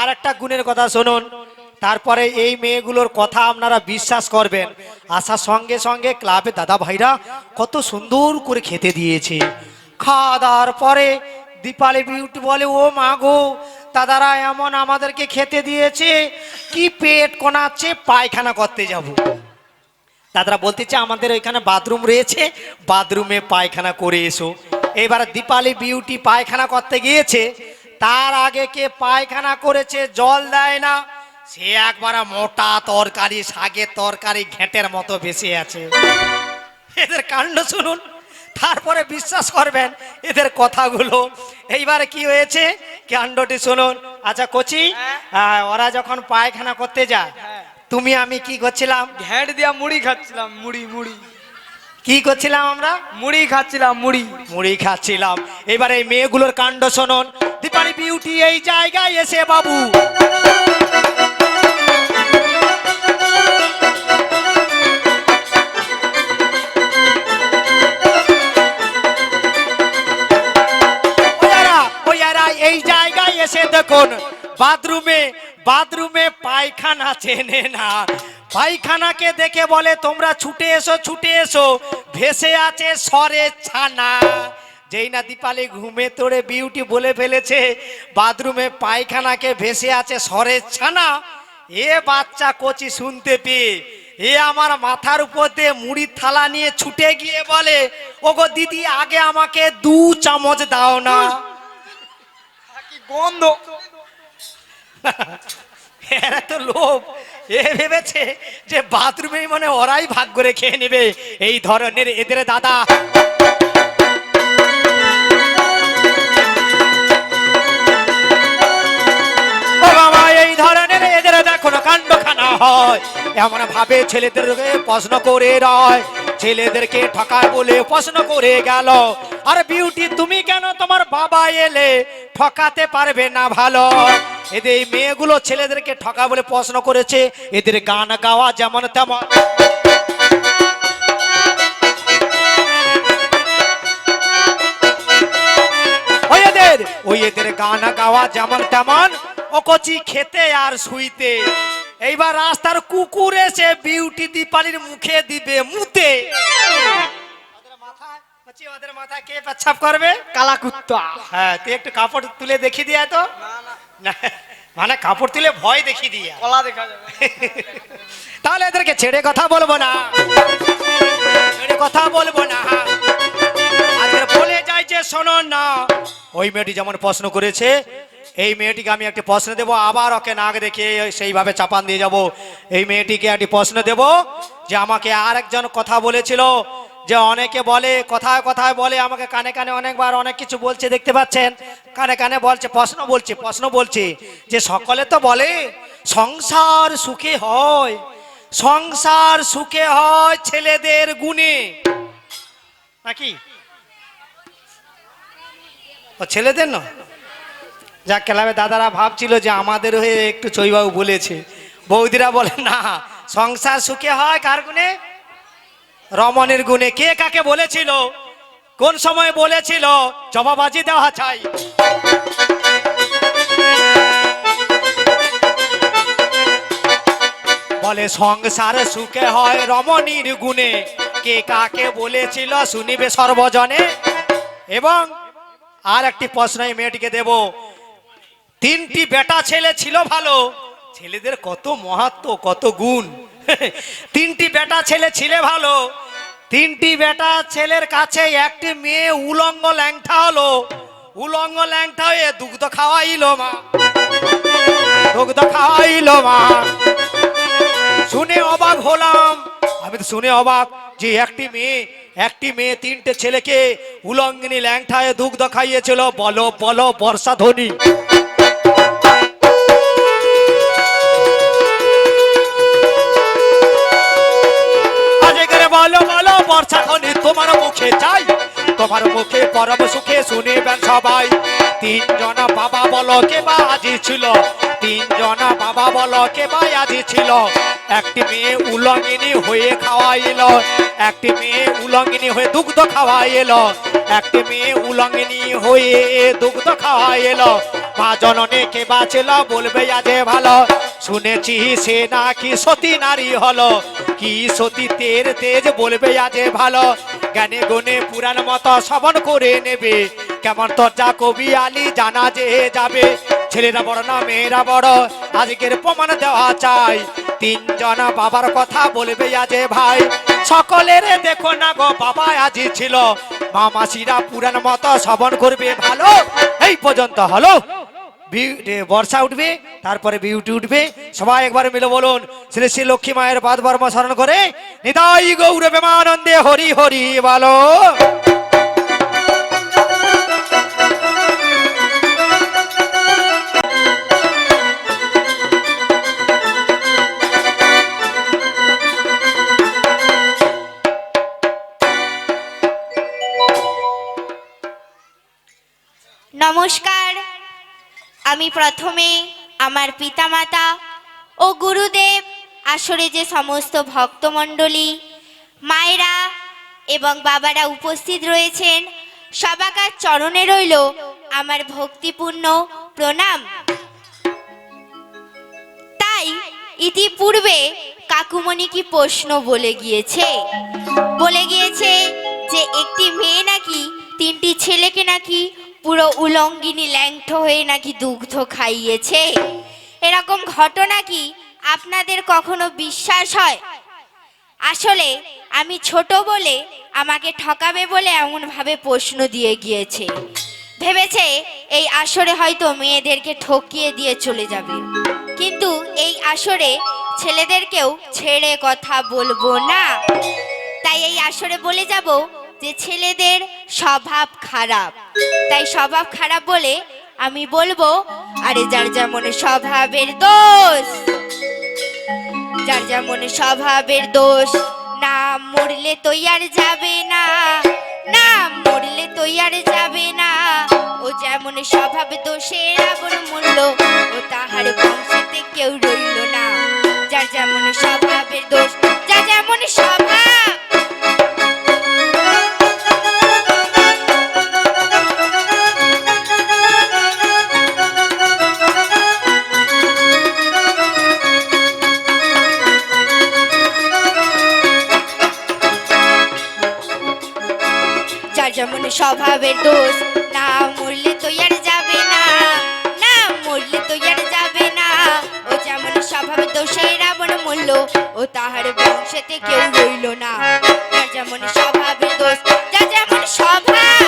আর একটা গুণের কথা শুনুন। তারপরে এই মেয়েগুলোর কথা আপনারা বিশ্বাস করবেন। আসার সঙ্গে সঙ্গে ক্লাবে দাদা ভাইরা কত সুন্দর করে খেতে দিয়েছে। খাওয়া দাওয়ার পরে দীপালি বিউটি বলে, ও মা গো, দাদারা এমন আমাদেরকে খেতে দিয়েছে, কি পেট কোনাচ্ছে, পায়খানা করতে যাব। দাদারা বলতেছে আমাদের ওইখানে বাথরুম রয়েছে, বাথরুমে পায়খানা করে এসো। এবার দীপালি বিউটি পায়খানা করতে গিয়েছে। তার আগে কে পায়খানা করেছে জল দেয় না। সে একবার মোটা তরকারি শাকের তরকারি ঘেঁটের মতো বেশি আছে। এদের কাণ্ড শুনুন তারপরে বিশ্বাস করবেন এদের কথাগুলো। এইবারে কি হয়েছে? কাণ্ডটি শুনুন। আচ্ছা কচি আহ, ওরা যখন পায়খানা করতে যায় তুমি আমি কি করছিলাম? ঘ্যাঁট দিয়া মুড়ি খাচ্ছিলাম মুড়ি মুড়ি। কি করছিলাম আমরা? মুড়ি খাচ্ছিলাম মুড়ি। মুড়ি খাচ্ছিলাম। এবার এই মেয়েগুলোর কাণ্ড শোনন। দীপালি বিউটি এই জায়গায় এসে বাবু। এই জায়গায় এসে দেখুন, বাথরুমে বাথরুমে পায়খানা চেনে না। পায়খানাকে দেখে বলে, তোমরা ছুটে এসো ছুটে এসো। ভেসে আছে সরে ছানা। যেই না দীপালি ঘুমে তোড়ে বিউটি বলে ফেলেছে বাথরুমে পায়খানাকে ভেসে আছে সরের ছানা এ বাচ্চা কচি শুনতে পেয়ে এ আমার মাথার উপর দিয়ে মুড়ির থালা নিয়ে ছুটে গিয়ে বলে ওগো দিদি আগে আমাকে দু চামচ দাও না। কি গন্ধ। এরা তো লোভ। এ ভেবেছে যে বাথরুমে মানে ওরাই ভাগ করে খেয়ে নেবে। এই ধরনের এদের দাদা এদের দেখো না কাণ্ডখানা হয়। এমন ভাবে ছেলেদেরকে প্রশ্ন করে রয়। ছেলেদেরকে ঠকায় বলে প্রশ্ন করে গেল, আর বিউটি, তুমি কেন তোমার বাবা এলে? ঠকাতে পারবে না ভালো। এদের এই মেয়েগুলো ছেলেদেরকে ঠকা বলে প্রশ্ন করেছে। এদের গান গাওয়া যেমন তেমন। ওই এদের গান গাওয়া যেমন তেমন। ও কচি খেতে আর শুইতে। এইবার রাস্তার কুকুর এসে বিউটি দীপালির মুখে দিবে মুতে। ওদের মাথায় কে পেচ্ছাপ করবে? কালা কুত্তা। হ্যাঁ তুই একটু কাপড় তুলে দেখিয়ে দিয়া তো। মানে কাপড় তুলে ভয় দেখিয়ে দিয়া। কলা দেখা যাবে। তাহলে এদেরকে ছেড়ে কথা বলব না। ছেড়ে কথা বলব না। আজকে বলে যাই যে শোনো না। ওই মেয়েটি যেমন প্রশ্ন করেছে এই মেয়েটিকে আমি একটি প্রশ্ন দেবো, আবার ওকে নাক দেখে সেইভাবে চাপান দিয়ে যাব। এই মেয়েটিকে একটি প্রশ্ন দেব যে আমাকে আর একজন কথা বলেছিল, যে অনেকে বলে, কথায় কথায় বলে, আমাকে কানে কানে অনেকবার অনেক কিছু বলছে, দেখতে পাচ্ছেন? কানে কানে বলছে, প্রশ্ন বলছে প্রশ্ন বলছে, যে সকলে তো বলে, সংসার সুখে হয়, সংসার সুখে হয় ছেলেদের গুণে। নাকি? ছেলেদের না যা ক্লাবে দাদারা ভাবছিল যে আমাদের হয়ে একটু চৈবাবু বলেছে। বৌদিরা বলে, না, সংসার সুখে হয় কার গুণে? রমণের গুণে। কে কাকে বলেছিল? কোন সময় বলেছিল? জবাবাজি দেওয়া চাই। বলে, সংসার সুখে হয় রমণীর গুণে। কে কাকে বলেছিল শুনিবে সর্বজনে। এবং আর একটি প্রশ্ন এই মেয়েটিকে দেব। তিনটি বেটা ছেলে ছিল ভালো। ছেলেদের কত মহাত্ম, কত গুণ। তিনটি বেটা ছেলে ছিলে ভালো। তিনটি বেটা ছেলের কাছে একটি মেয়ে উলঙ্গ ল্যাংটা হলো। উলঙ্গ ল্যাংটা হয়ে দুগ্ধ খাওয়াইলো মা। দুগ্ধ খাওয়াইলো মা। শুনে অবাক হলাম। আমি তো শুনে অবাক যে একটি মেয়ে একটি মেয়ে তিনটে ছেলেকে উলঙ্গিনী ল্যাংঠায় দুগ্ধ খাইয়েছিল। বলো বলো বর্ষা ধ্বনি বলো বলো বর্ষা ধ্বনি তোমার মুখে চাই। তোমার মুখে পরম সুখে শুনিবেন সবাই। তিনজন বাবা বলো, কে বা আজি ছিল? তিনজন বাবা বলো, কে বা আজি ছিল? একটি মেয়ে উলঙ্গিনী হয়ে খাওয়াইল একটি মেয়ে উলঙ্গিনী হয়ে দুগ্ধ খাওয়াইল একটি মেয়ে উলঙ্গিনী হয়ে দুগ্ধ খাওয়াইল মা জননে কে বাঁচল, বলবে আজে ভালো। শুনেছি সে নাকি সতী নারী হলো। কি সতী তের তেজ, বলবে আজে ভালো। জ্ঞানে গুণে পুরাণ মতো শ্রবণ করে নেবে। কেমন তর্জা কবি আলী জানা যে যাবে। ছেলেরা বড় না, মেয়েরা বড়, আজকের প্রমাণ দেওয়া চাই। তিনজন বাবার কথা বলবে আজে ভাই। সকলের দেখো না গো, বাবা আজি ছিল। মামাসিরা পুরাণ মতো শ্রবণ করবে ভালো। এই পর্যন্ত হলো। বর্ষা উঠবে, তারপরে বিউটি উঠবে। সবাই একবার মিলে বলুন, শ্রী শ্রী লক্ষ্মী মায়ের বাদ বর্ম স্মরণ করে, নিতাই গৌর প্রেমানন্দে হরি হরি বলো। নমস্কার। আমি প্রথমে আমার পিতামাতা ও গুরুদেব, আসরে যে সমস্ত ভক্তমণ্ডলী, মায়েরা এবং বাবারা উপস্থিত রয়েছেন, সবাকার চরণে রইল আমার ভক্তিপূর্ণ প্রণাম। তাই ইতিপূর্বে কাকুমণি কি প্রশ্ন বলে গিয়েছে? বলে গিয়েছে যে, একটি মেয়ে নাকি, তিনটি ছেলেকে নাকি পুরো উলঙ্গিনী ল্যাংট হয়ে নাকি দুগ্ধ খাইয়েছে? এরকম ঘটনা কি আপনাদের কখনো বিশ্বাস হয়? আসলে আমি ছোট বলে আমাকে ঠকাবে বলে এমন ভাবে প্রশ্ন দিয়ে গিয়েছে। ভেবেছে এই আসরে হয়তো মেয়েদেরকে ঠকিয়ে দিয়ে চলে যাবে। কিন্তু এই আসরে ছেলেদেরকেও ছেড়ে কথা বলব না। তাই এই আসরে বলে যাব যে ছেলেদের স্বভাব খারাপ। তাই স্বভাব খারাপ বলে আমি বলব, আরে যার যেমন স্বভাবের দোষ, যার যেমন স্বভাবের দোষ না মরলে তো আর যাবে না না মরলে তো আর যাবে না। ও যেমন স্বভাব দোষে আগুন মূল্য ও তাহার বংশেতে কেউ রইল না। যার যেমন স্বভাবের দোষ স্বভাবের দোষ। না মরলে তো আর যাবে না। না মরলে তো আর যাবে না। ও যেমন স্বভাবের দোষে রাবণ মূল্য ও তাহার বংশেতে কেউ রইল না। যেমন স্বভাবের দোষ যা যেমন স্বভাব।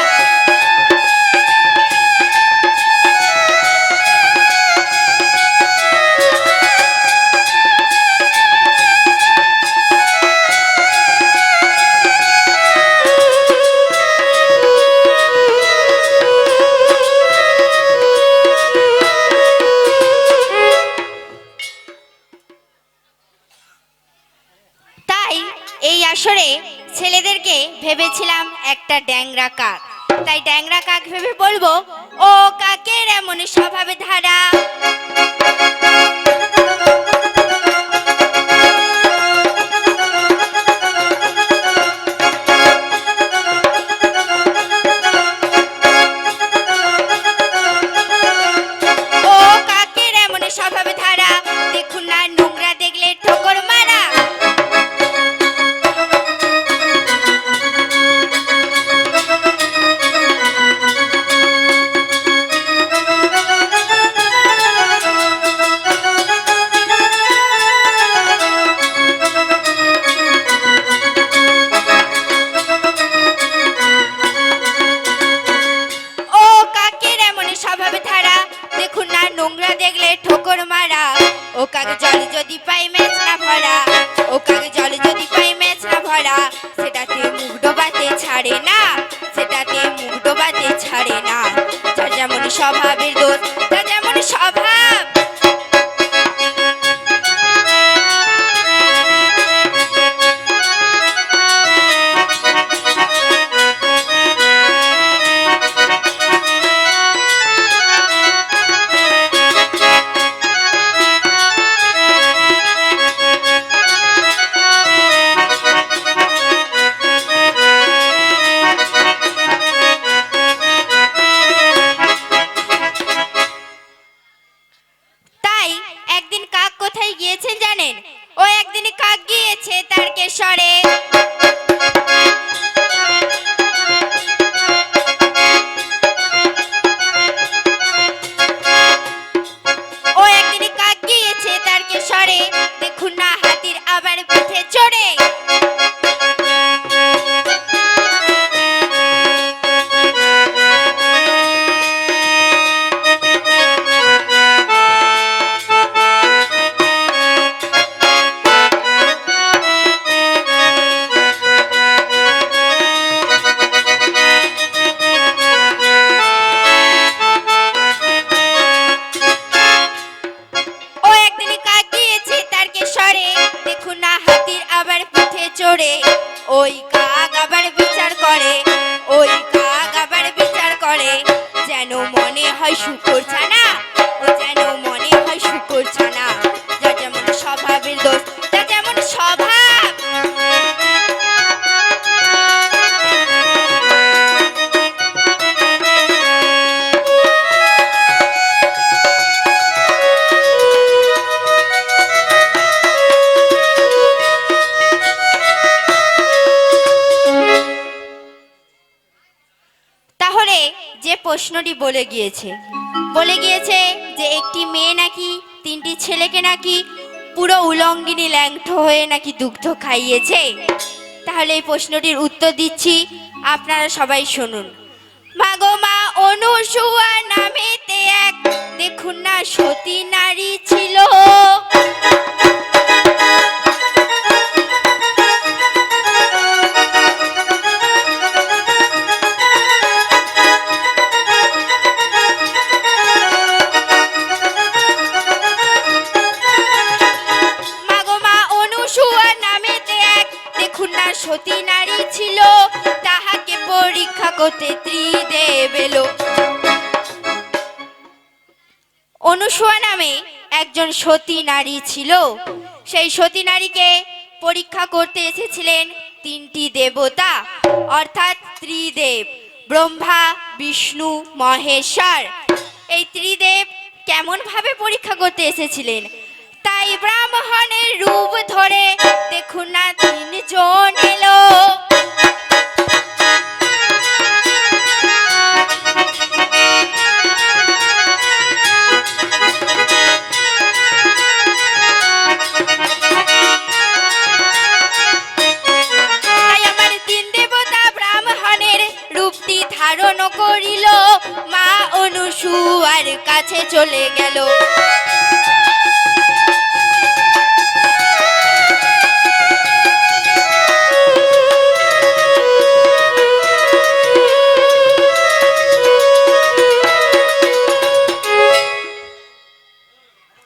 প্রশ্নটি বলে গিয়েছে। বলে গিয়েছে যে একটি মেয়ে নাকি, তিনটি ছেলেকে নাকি পুরো উলঙ্গিনী ল্যাংট হয়ে নাকি দুগ্ধ খাইয়েছে? তাহলে এই প্রশ্নটির উত্তর দিচ্ছি, আপনারা সবাই শুনুন। মাগো মা অনুসুয়া নামেতে এক, দেখুন না সতী নারী ছিল। সতী নারী ছিল। সেই সতী নারীকে পরীক্ষা করতে এসেছিলেন তিনটি দেবতা, অর্থাৎ ত্রিদেব, ব্রহ্মা, বিষ্ণু, মহেশ্বর। এই ত্রিদেব কেমন ভাবে পরীক্ষা করতে এসেছিলেন? তাই ব্রাহ্মণের রূপ ধরে দেখুন না, তিনজন এলো। চলে গেল।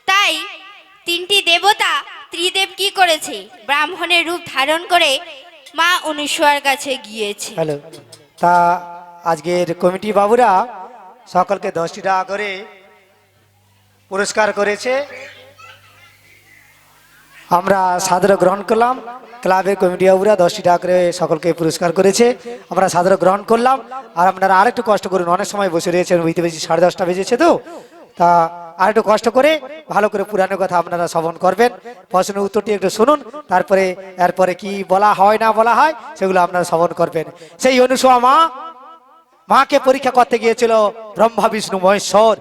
তাই তিনটি দেবতা ত্রিদেব কি করেছে? ব্রাহ্মণের রূপ ধারণ করে মা অনুসুয়ার কাছে গিয়েছে। তা আজকের কমিটি বাবুরা সকলকে দশটি টাকা করে পুরস্কার করেছে। আমরা সাদর গ্রহণ করলাম। ক্লাবের কমিটি বাবুরা দশটি টাকা করে সকলকে পুরস্কার করেছে। আমরা সাদর গ্রহণ করলাম। আর আপনারা আরেকটু কষ্ট করুন, অনেক সময় বসে রয়েছেন বুঝতে পেরেছি সাড়ে দশটা বেজেছে তো। তা আর একটু কষ্ট করে ভালো করে পুরানো কথা আপনারা শ্রবণ করবেন। প্রশ্নের উত্তরটি একটু শুনুন, তারপরে এরপরে কি বলা হয়, না বলা হয়, সেগুলো আপনারা শ্রবণ করবেন। সেই অনুসুয়া মা, মাকে পরীক্ষা করতে গিয়েছিল ব্রহ্মা, বিষ্ণু, মহেশ্বর।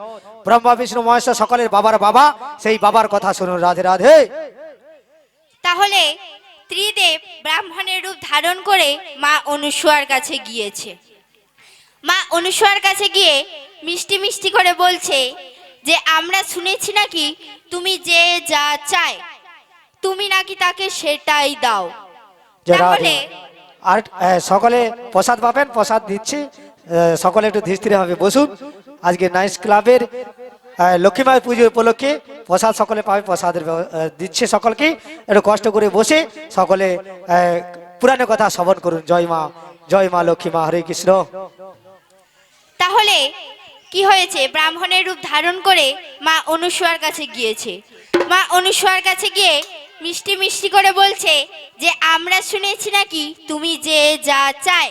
ব্রহ্মা বিষ্ণু মহেশ্বর সকলের বাবার বাবা সেই বাবার কথা শুনুন রাধে রাধে। তাহলে ত্রিদেব ব্রাহ্মণের রূপ ধারণ করে মা অনুসুয়ার কাছে গিয়েছে। মা অনুসুয়ার কাছে গিয়ে মিষ্টি মিষ্টি করে বলছে যে আমরা শুনেছি নাকি তুমি যে যা চায় তুমি নাকি তাকে সেটাই দাও। তাহলে আর সকলে প্রসাদ পাবেন প্রসাদ দিচ্ছি সকলে একটু ধীরে ধীরে হবে বসুন। আজকে নাইস ক্লাবের আহ, লক্ষ্মীমায় পুজো উপলক্ষে প্রসাদ সকলে পাবে প্রসাদের দিচ্ছে সকলকে। একটু কষ্ট করে বসে সকলে পুরানো কথা শ্রবণ করুন। জয় মা জয় মা লক্ষ্মী মা হরে কৃষ্ণ। তাহলে কি হয়েছে? ব্রাহ্মণের রূপ ধারণ করে মা অনুসুয়ার কাছে গিয়েছে। মা অনুসুয়ার কাছে গিয়ে মিষ্টি মিষ্টি করে বলছে যে আমরা শুনেছি নাকি তুমি যে যা চায়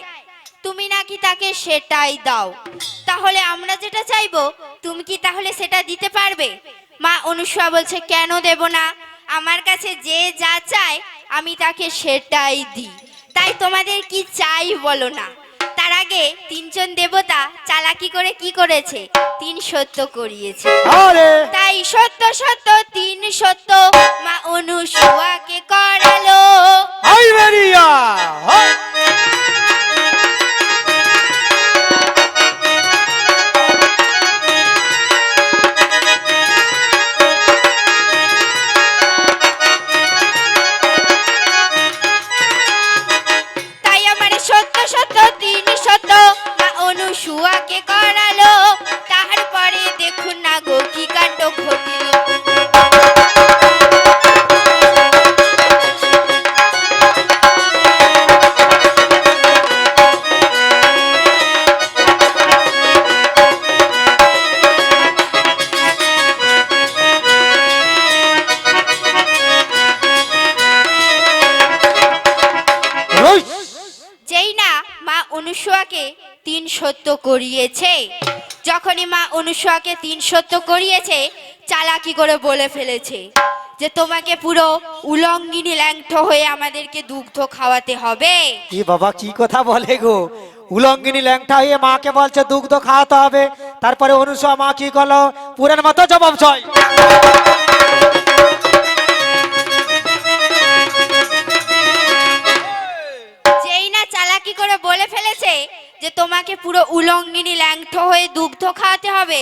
তুমি নাকি তাকে সেটাই দাও। তাহলে আমরা যেটা চাইব তুমি কি তাহলে সেটা দিতে পারবে? মা অনুসুয়া বলছে কেন দেব না? আমার কাছে যে যা চায় আমি তাকে সেটাই দিই। তাই তোমাদের কি চাই বলো না। তার আগে তিনজন দেবতা চালাকি করে কি করেছে? তিন সত্য করিয়েছে। তাই সত্য সত্য তিন সত্য মা অনুসুয়াকে করালো। সত্য করিয়েছে। যখনই মা অনুসুয়াকে তিন সত্য করিয়েছে, চালাকি করে বলে ফেলেছে যে তোমাকে পুরো উলঙ্গিনী ল্যাংট হয়ে আমাদেরকে দুগ্ধ খাওয়াতে হবে। এ বাবা, কি কথা বলে গো? উলঙ্গিনী ল্যাংটা হয়ে মাকে বলছে দুগ্ধ খাওয়াতে হবে। তারপরে অনুসয়া মা কি করল? পুরের মতো জবাব ছয় যে তোমাকে পুরো উলঙ্গিনী ল্যাংট হয়ে দুগ্ধ খাওয়াতে হবে?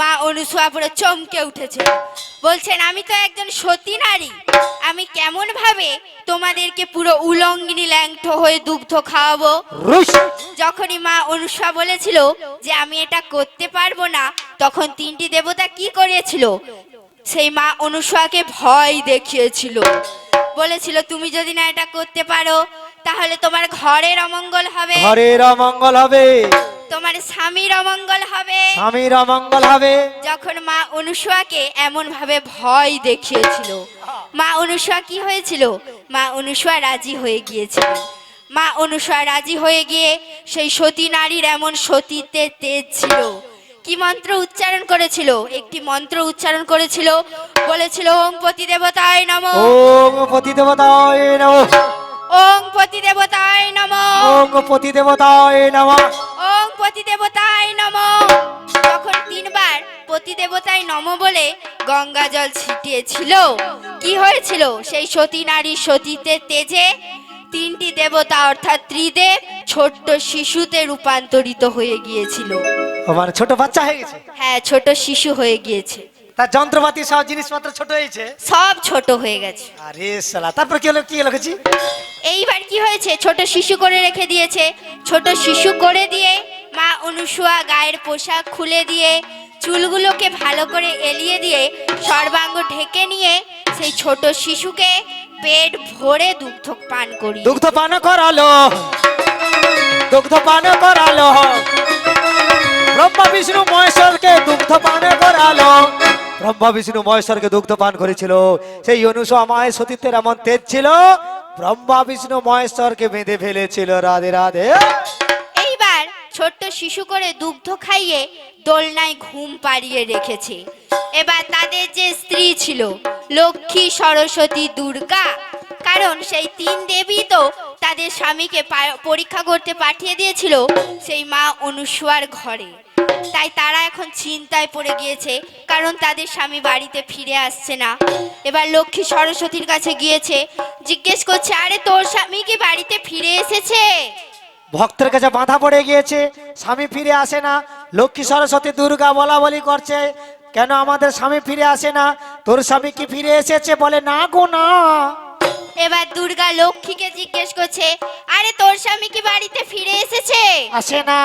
মা অনুসুয়া পুরো চমকে উঠেছে। বলছেন আমি তো একজন সতী নারী। আমি কেমন ভাবে তোমাদেরকে পুরো উলঙ্গিনী ল্যাংট হয়ে দুগ্ধ খাওয়াবো? যখনই মা অনুসা বলেছিল যে আমি এটা করতে পারব না তখন তিনটি দেবতা কি করেছিল? সেই মা অনুসাকে ভয় দেখিয়েছিল। বলেছিল তুমি যদি না এটা করতে পারো তাহলে তোমার ঘরের অমঙ্গল হবে। ঘরের অমঙ্গল হবে। তোমার স্বামীর অমঙ্গল হবে। স্বামীর অমঙ্গল হবে। যখন মা অনুসুয়াকে এমন ভাবে ভয় দেখিয়েছিল মা অনুসুয়া কি হয়েছিল? মা অনুসুয়া রাজি হয়ে গিয়েছিল। মা অনুসুয়া রাজি হয়ে গিয়ে সেই সতী নারীর এমন সতীতে তেজ ছিল। কি মন্ত্র উচ্চারণ করেছিল? একটি মন্ত্র উচ্চারণ করেছিল বলেছিল ওম পতি দেবতায় নম। ওম পতি দেবতায় নম। ওম পতি দেবতায় নম। ওম পতি দেবতায় নম। ওম পতি দেবতায় নম। তখন তিনবার পতি দেবতায় নম বলে গঙ্গা জল ছিটিয়েছিল। কি হয়েছিল? সেই সতী নারী সতীতে তেজে তিনটি দেবতা অর্থাৎ ত্রিদেব ছোট্ট শিশুতে রূপান্তরিত হয়ে গিয়েছিল। আমার ছোট বাচ্চা হয়ে গেছে। হ্যাঁ ছোট শিশু হয়ে গিয়েছে। তার যন্ত্রপাতি সব জিনিসপত্র ছোট হয়েছে? সব ছোট হয়ে গেছে। আরে সালা তারপর কি হলো কি হলো কিছু এইবার কি হয়েছে? ছোট শিশু করে রেখে দিয়েছে। ছোট শিশু করে দিয়ে মা অনুসুয়া গায়ের পোশাক খুলে দিয়ে চুলগুলোকে ভালো করে এলিয়ে দিয়ে সর্বাঙ্গ ঢেকে নিয়ে সেই ছোট শিশুকে পেট ভরে দুগ্ধ পান করি দুগ্ধ পান করালো। দুগ্ধ পান করালো। ব্রহ্মা বিষ্ণু মহেশ্বরকে দুগ্ধ পান করালো। ব্রহ্মা বিষ্ণু মহেশ্বরকে দুগ্ধ পান করেছিল। সেই অনুসয়া মায়ের সতীত্বের এমন তেজ ছিল। ব্রহ্মা বিষ্ণু মহেশ্বরকে বেঁধে ফেলেছিল। রাধে রাধে। এইবার ছোট্ট শিশু করে দুগ্ধ খাইয়ে দোলনায় ঘুম পাড়িয়ে রেখেছে। এবার তাদের যে স্ত্রী ছিল, লক্ষ্মী, সরস্বতী, দুর্গা, কারণ সেই তিন দেবী তো তাদের স্বামীকে পরীক্ষা করতে পাঠিয়ে দিয়েছিল, সেই মা অনুসুয়ার ঘরে। তাই তারা এখন চিন্তায় পড়ে গিয়েছে কারণ তাদের স্বামী বাড়িতে ফিরে আসছে না। এবার লক্ষ্মী সরস্বতীর কাছে গিয়েছে জিজ্ঞেস করছে আরে তোর স্বামী কি বাড়িতে ফিরে এসেছে? ভক্তের কাছে বাঁধা পড়ে গিয়েছে স্বামী ফিরে আসে না। লক্ষ্মী সরস্বতী দুর্গা বলা বলি করছে কেন আমাদের স্বামী ফিরে আসে না? তোর স্বামী কি ফিরে এসেছে? বলে না গো না। এবার দুর্গা লক্ষ্মীকে জিজ্ঞেস করছে আরে তোর স্বামী কি বাড়িতে ফিরে এসেছে? আসে না।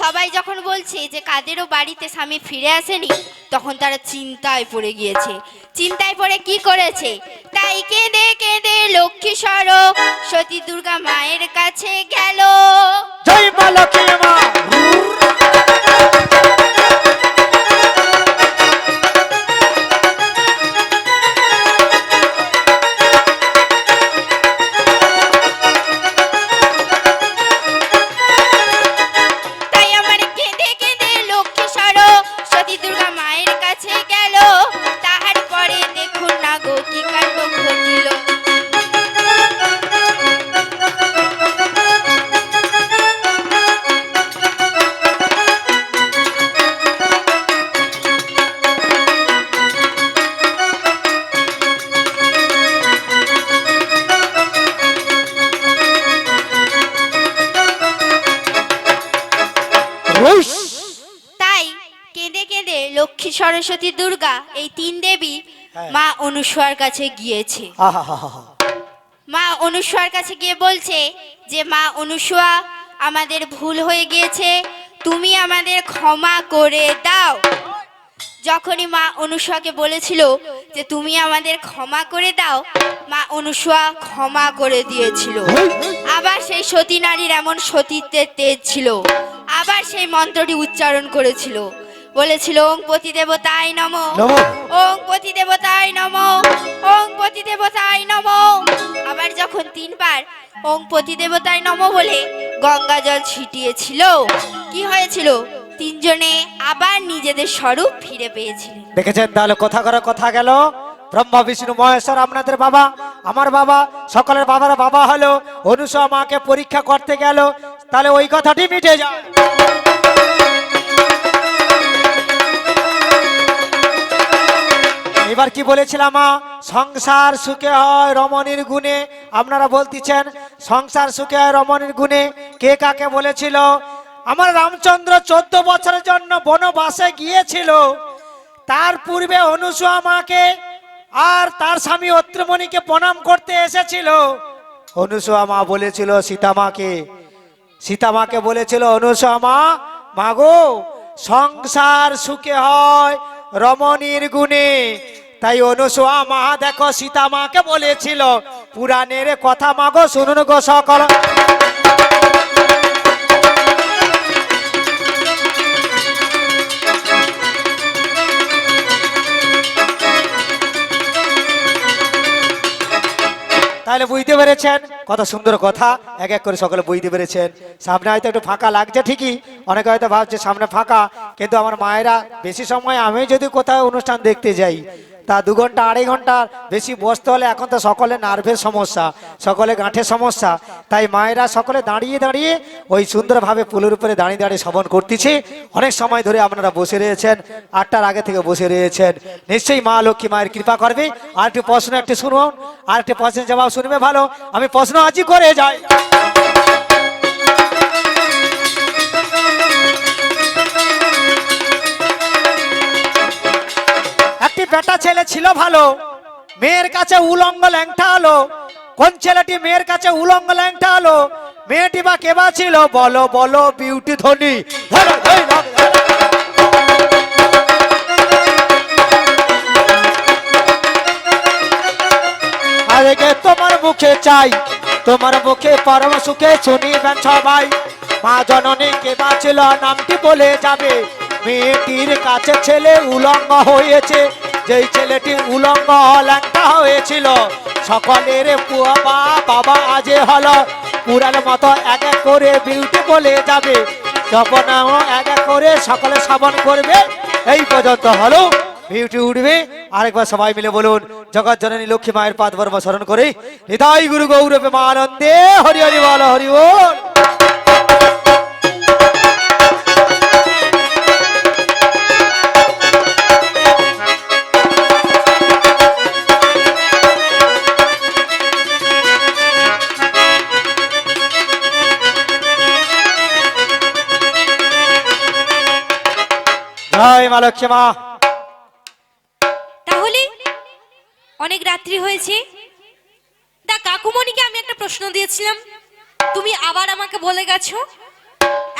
সবাই যখন বলছে যে কাদেরও বাড়িতে স্বামী ফিরে আসেনি, তখন তারা চিন্তায় পড়ে গিয়েছে। চিন্তায় পড়ে কি করেছে? তাই কেঁদে কেঁদে লক্ষ্মী স্বরূপ সতী দুর্গা মায়ের কাছে গেল। জয় মা লক্ষ্মী মা। সরস্বতী দুর্গা এই তিন দেবী হ্যাঁ। মা অনুসুয়ার কাছে গিয়েছে। মা অনুসুয়ার কাছে গিয়ে বলছে যে মা অনুসুয়া আমাদের ভুল হয়ে গিয়েছে। তুমি আমাদের ক্ষমা করে দাও। যখনই মা অনুসুয়াকে বলেছিল যে তুমি আমাদের ক্ষমা করে দাও মা অনুসুয়া ক্ষমা করে দিয়েছিল। আবার সেই সতী নারীর এমন সতীত্বের তেজ ছিল। আবার সেই মন্ত্রটি উচ্চারণ করেছিল। বলেছিল ওং পতি দেবতাই নম। ওং পতি দেবতাই নম। ওং পতি দেবতাই নম। আবার যখন তিনবার ওং পতি দেবতাই নম বলে গঙ্গা জল ছিটিয়েছিল কি হয়েছিল? তিনজনে আবার নিজেদের স্বরূপ ফিরে পেয়েছিলেন। দেখেছেন? তাহলে কথা করে কথা গেল। ব্রহ্মা বিষ্ণু মহেশ্বর আপনাদের বাবা আমার বাবা সকলের বাবার বাবা হলো। অনুসয়া মাকে পরীক্ষা করতে গেল। তাহলে ওই কথাটি মিটে যায়। এবার কি বলেছিলাম, মা? সংসার সুখে হয় রমণীর গুণে। আপনারা বলতেছেন, সংসার সুখে হয় রমণীর গুণে। কে কাকে বলেছিল? আমার রামচন্দ্র চোদ্দ বছরের জন্য বনবাসে গিয়েছিল। তার পূর্বে অনুসুয়া মাকে আর তার স্বামী অত্রমণিকে প্রণাম করতে এসেছিল। অনুসুয়া মা বলেছিল সীতামাকে সীতামাকে বলেছিল, অনুসুয়া মা মাগো সংসার সুখে হয় রমণীর গুণে। তাই অনুসোয়া মা, দেখো সীতা মাকে বলেছিল, পুরাণের কথা মাগো, শুনুন গো সকল। তাহলে বুঝতে পেরেছেন? কত সুন্দর কথা। এক এক করে সকলে বুঝতে পেরেছেন। সামনে হয়তো একটু ফাঁকা লাগছে ঠিকই। অনেকে হয়তো ভাবছে সামনে ফাঁকা। কিন্তু আমার মায়েরা, বেশি সময় আমি যদি কোথাও অনুষ্ঠান দেখতে যাই তা দু ঘণ্টা, আড়াই ঘণ্টা, বেশি বসতে হলে এখন তো সকলে নার্ভের সমস্যা, সকলে গাঁঠের সমস্যা। তাই মায়েরা সকলে দাঁড়িয়ে দাঁড়িয়ে ওই সুন্দরভাবে পুলের উপরে দাঁড়িয়ে দাঁড়িয়ে শ্রবণ করতেছি। অনেক সময় ধরে আপনারা বসে রয়েছেন, আটটার আগে থেকে বসে রয়েছেন। নিশ্চয়ই মা লক্ষ্মী মায়ের কৃপা করবে। আর একটু প্রশ্ন একটু শুনুন, আর একটু প্রশ্নের জবাব শুনবে ভালো। আমি প্রশ্ন আজই করে যাই। বেটা ছেলে ছিল ভালো। মেয়ের কাছে উলঙ্গ ল্যাংটা হলো কোন ছেলেটি মেয়ের কাছে উলঙ্গ ল্যাংটা হলো মেয়েটি বা কেবা ছিল? বলো বলো, বিউটি ধনী। আরেকে তোমার মুখে চাই। তোমার মুখে পরম সুখে শুনিবেন সবাই। মা জননী কে ছিল? নামটি বলে যাবে। মেয়েটির কাছে ছেলে উলঙ্গ হয়েছে। যেই ছেলেটি উলঙ্গ ল্যাংটা হয়েছিল, সকলের পুয়া বাবা আজে হলো। পুরার মতো এক এক করে বিউটি বলে যাবে যখন এক এক করে সকলে শ্রবণ করবে। এই পর্যন্ত হলো, বিউটি উঠবে। আরেকবার সবাই মিলে বলুন, জগৎ জননী লক্ষ্মী মায়ের পাদ বর্ম স্মরণ করে। হৃদয় গুরু গৌরবে মা আনন্দে বল, হরি মা লক্ষ্মী মা তাহলে অনেক রাত্রি হয়েছে। দা কাকুমণিকে আমি একটা প্রশ্ন দিয়েছিলাম। তুমি আবার আমাকে বলে গেছো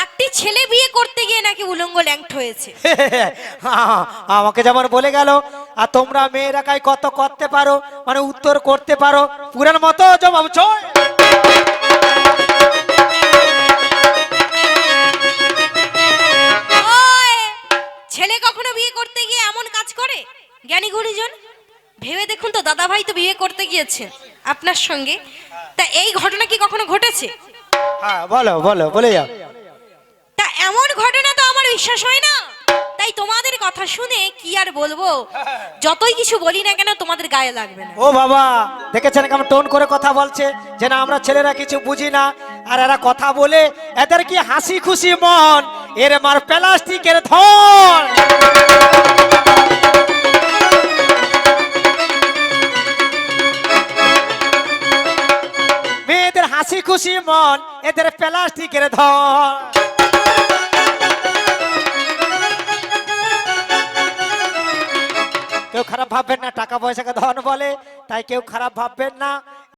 একটি ছেলে বিয়ে করতে গিয়ে নাকি উলঙ্গ ল্যাংট হয়েছে। আমাকে যেমন বলে গেল আর তোমরা মেয়েরা কাই কত করতে পারো মানে উত্তর করতে পারো পুরান মতো জবাব ছয় বিয়ে করতে গিয়ে এমন কাজ করে? জ্ঞানী গুণীজন ভেবে দেখুন তো দাদা ভাই তো বিয়ে করতে গিয়েছে আপনার সঙ্গে। তা এই ঘটনা কি কখনো ঘটেছে? হ্যাঁ বলো বলো বলে যাও। তা এমন ঘটনা তো আমার বিশ্বাস হয় না। তাই তোমাদের কথা শুনে কি আর বলব? যতই কিছু বলি না কেন তোমাদের গায়ে লাগবে না। ও বাবা দেখেছেন কেমন টোন করে কথা বলছে? যে না আমরা ছেলেরা কিছু বুঝি না। আর এরা কথা বলে এদের কি হাসি খুশি মন? এর মার প্লাস্টিকের ধন মেয়েদের হাসি খুশি মন, এদের প্লাস্টিকের ধন ভাববেন না, টাকা পয়সাকে ধন বলে, তাই কেউ খারাপ ভাববেন না।